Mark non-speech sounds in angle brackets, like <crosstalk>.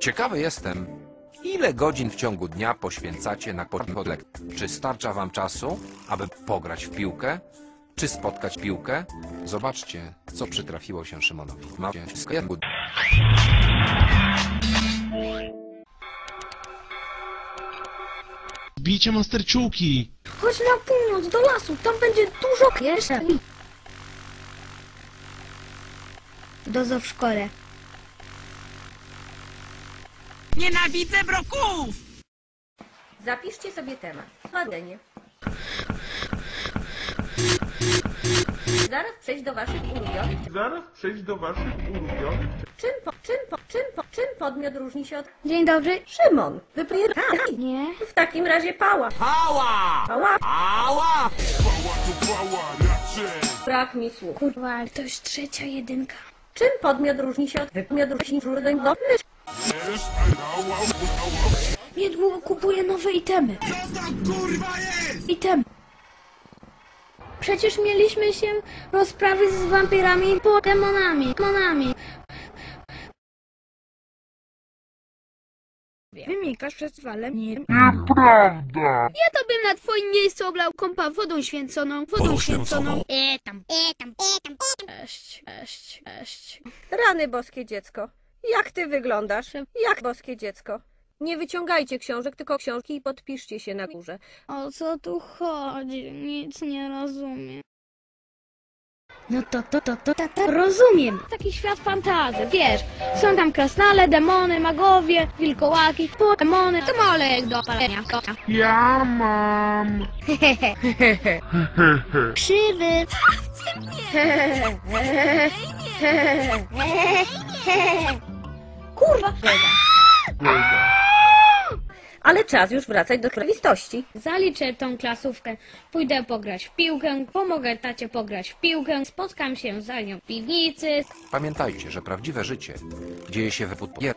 Ciekawy jestem, ile godzin w ciągu dnia poświęcacie na podlek. Czy starcza wam czasu, aby pograć w piłkę? Czy spotkać piłkę? Zobaczcie, co przytrafiło się Szymonowi. Macie sklepu. Bijcie monsterczułki! Chodź na północ, do lasu, tam będzie dużo jeszcze. Dozo w szkole. Nienawidzę broków! Zapiszcie sobie temat. Badanie. Zaraz przejść do waszych ulubionych. Zaraz przejść do waszych ulubionych Czym, po, czym, po, czym, po, czym podmiot różni się od... Dzień dobry. Szymon, wypierdaj. Nie. W takim razie pała. Pała! Pała. Ała! Brak mi słów. Kurwa, to jest trzecia jedynka. Czym podmiot różni się od... Wymiot różni się od... do... Niedługo kupuję nowe itemy. Co kurwa jest? Item. Przecież mieliśmy się rozprawić z wampirami po demonami. Demonami. Wymikasz festiwalem nie. Nieprawda! Ja to bym na twoim miejscu oblał kąpa wodą święconą. Wodą święconą. E tam, e tam, e tam, e tam. Cześć, cześć, cześć. Rany boskie dziecko. Jak ty wyglądasz? Jak boskie dziecko? Nie wyciągajcie książek, tylko książki i podpiszcie się na górze. O co tu chodzi? Nic nie rozumiem. No to, to, to, to, to, to rozumiem. Taki świat fantazy, wiesz. Są tam krasnale, demony, magowie, wilkołaki, po demony, to molek do palenia. Ja mam! Krzywy. <laughs> Kurwa! Ale czas już wracać do rzeczywistości. Zaliczę tą klasówkę. Pójdę pograć w piłkę, pomogę tacie pograć w piłkę, spotkam się za nią w piwnicy. Pamiętajcie, że prawdziwe życie dzieje się we put-